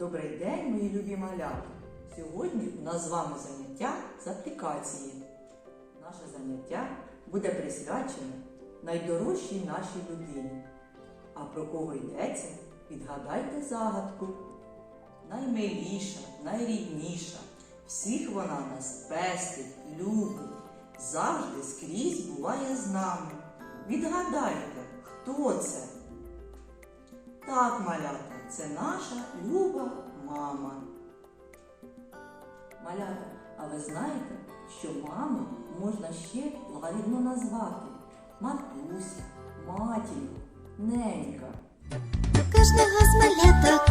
Добрий день, мої любі малята! Сьогодні у нас з вами заняття з аплікації. Наше заняття буде присвячене найдорожчій нашій людині. А про кого йдеться, відгадайте загадку. Наймиліша, найрідніша, всіх вона нас пестить, любить, завжди скрізь буває з нами. Відгадайте, хто це? Так, малята, це наша люба мама. Малята, а ви знаєте, що маму можна ще лагідно назвати матуся, матір, ненька. Кожного з маляток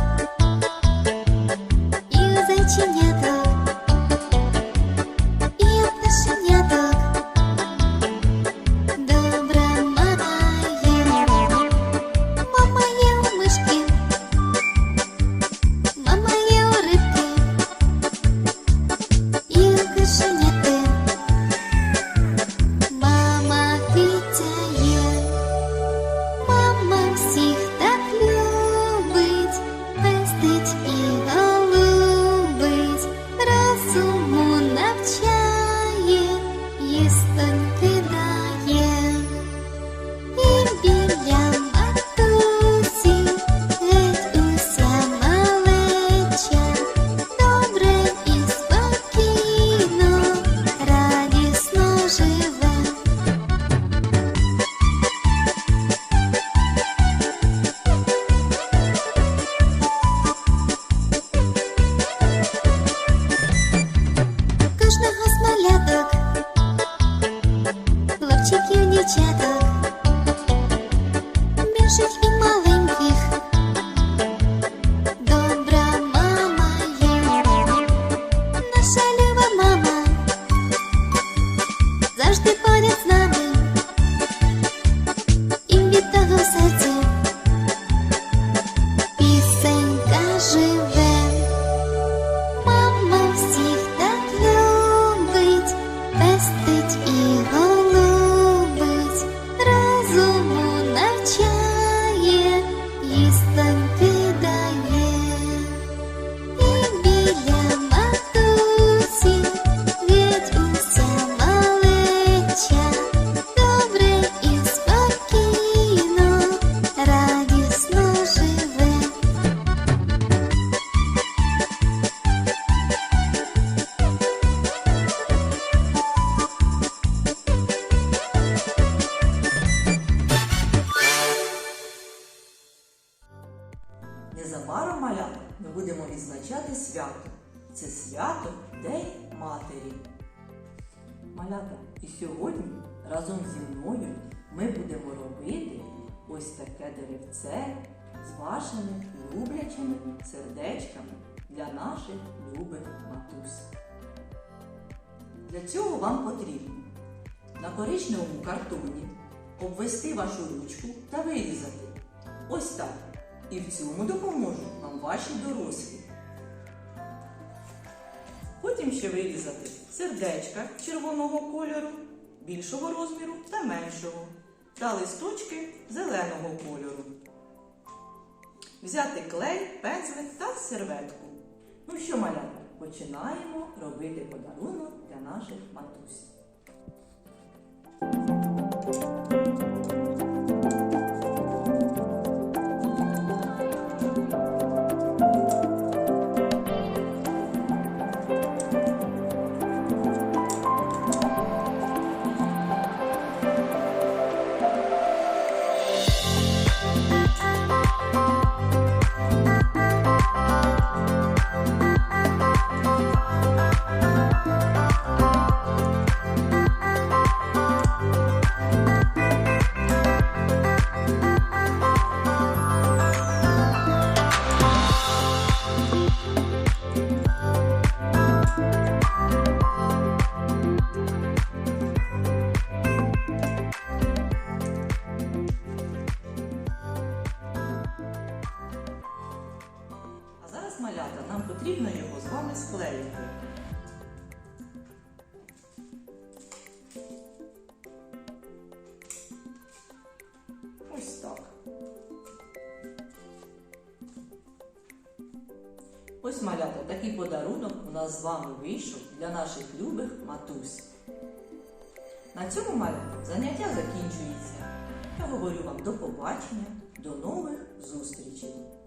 хлопчиків, Незабаром малята ми будемо відзначати свято. Це свято День Матері. Малята, і сьогодні разом зі мною ми будемо робити ось таке деревце з вашими люблячими сердечками для наших любих матусь. Для цього вам потрібно на коричневому картоні обвести вашу ручку та вирізати. Ось так. І в цьому допоможуть вам ваші дорослі. Потім ще вирізати сердечка червоного кольору, більшого розміру та меншого, та листочки зеленого кольору. Взяти клей, пензлик та серветку. Ну що, малята, починаємо робити подарунок для наших матусь. Потрібно його з вами склеїти. Ось так. Ось малята, такий подарунок у нас з вами вийшов для наших любих матусь. На цьому малята заняття закінчується. Я говорю вам до побачення, до нових зустрічей.